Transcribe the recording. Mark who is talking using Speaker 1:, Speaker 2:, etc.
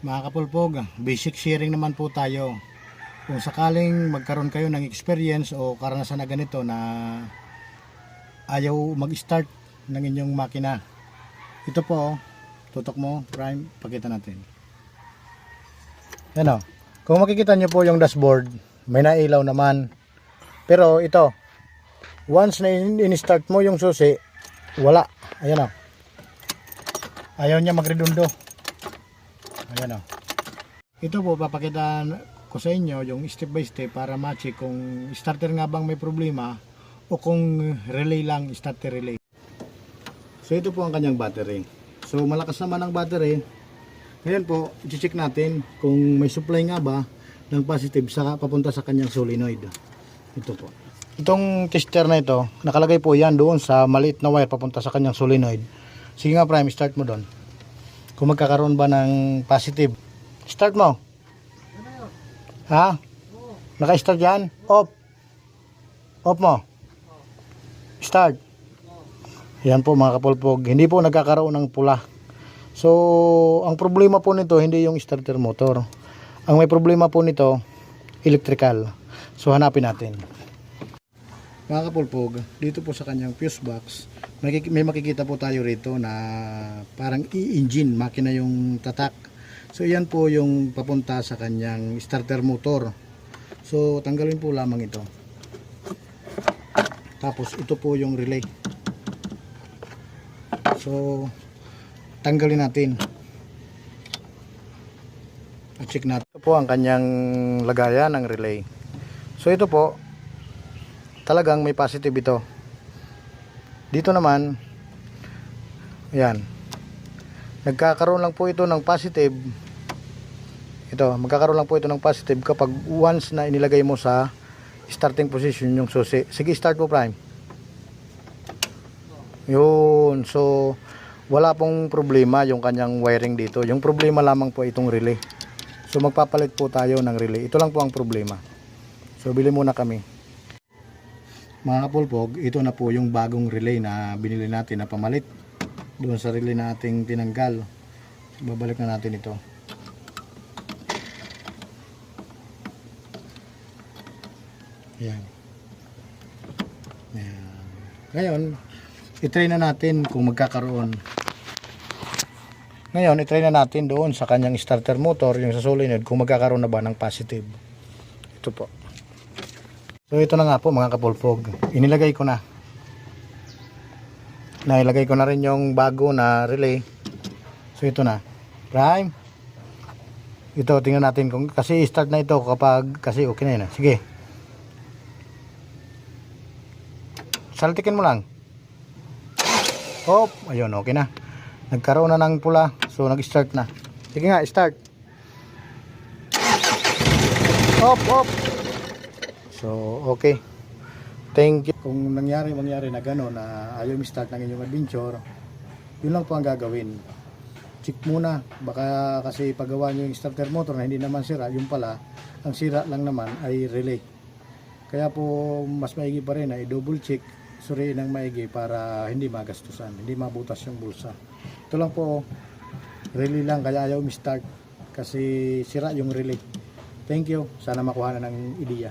Speaker 1: Mga kapulpog, basic sharing naman po tayo. Kung sakaling magkaroon kayo ng experience o karanasan na ganito na ayaw mag-start ng inyong makina. Ito po, tutok mo, prime, pakita natin. Yan o. Kung makikita nyo po yung dashboard, may nailaw naman. Pero ito, once na in- in-start mo yung susi, wala. Ayan o. Ayaw niya magredundo. Ayan o. Ito po, papakita ko sa inyo yung step by step para ma-check kung starter nga bang may problema o kung relay lang, starter relay. So ito po ang kanyang battery. So malakas naman ang battery. Ngayon po, i-check natin kung may supply nga ba ng positive sa papunta sa kanyang solenoid. Ito po. Itong tester na ito, nakalagay po yan doon sa maliit na wire papunta sa kanyang solenoid. Sige nga prime, start mo doon. Kung magkakaroon ba ng positive. Start mo. Ha? Naka-start yan? Off. Off mo. Start. Yan po mga kapulpog. Hindi po nagkakaroon ng pula. So, ang problema po nito hindi yung starter motor. Ang may problema po nito, electrical. So, hanapin natin. Mga kapulpog, dito po sa kanyang fuse box, may, kik- may makikita po tayo rito na parang e-engine, makina yung tatak. So, yan po yung papunta sa kanyang starter motor. So, tanggalin po lamang ito. Tapos, ito po yung relay. So, tanggalin natin. At check natin. Ito po ang kanyang lagayan ng relay. So ito po, talagang may positive ito. Dito naman, yan. Nagkakaroon lang po ito ng positive. Ito, magkakaroon lang po ito ng positive kapag once na inilagay mo sa starting position yung susi. Sige, start mo prime. Yun. So, wala pong problema yung kanyang wiring dito. Yung problema lamang po itong relay. So, magpapalit po tayo ng relay. Ito lang po ang problema. So, bili muna kami. Mga kapulpog, ito na po yung bagong relay na binili natin na pamalit. Doon sa relay na ating tinanggal. Babalik na natin ito. Yan. Yan. Ngayon, itry na natin kung magkakaroon. Ngayon, itry na natin doon sa kanyang starter motor, yung sa solenoid, kung magkakaroon na ba ng positive. Ito po. So, ito na nga po mga kapulpog. Inilagay ko na. Nailagay ko na rin yung bago na relay. So, ito na. Prime. Ito, tingnan natin kung, kasi start na ito kapag, kasi okay na yun. Sige. Saltikin mo lang. Hop, ayun, okay na. Nagkaroon na ng pula, so nag-start na. Sige nga, start. Hop, hop. So, okay. Thank you. Kung nangyari, mangyari na gano'n, na ayaw mi-start ng inyong adventure, yun lang po ang gagawin. Check muna, baka kasi paggawa nyo yung starter motor na hindi naman sira, yung pala, ang sira lang naman ay relay. Kaya po, mas maigi pa rin na i-double check, suriin ng maigi para hindi magastusan, hindi mabutas yung bulsa. Ito lang po, relay lang, kaya ayaw mi-start kasi sira yung relay. Thank you, sana makuha na ng ideya.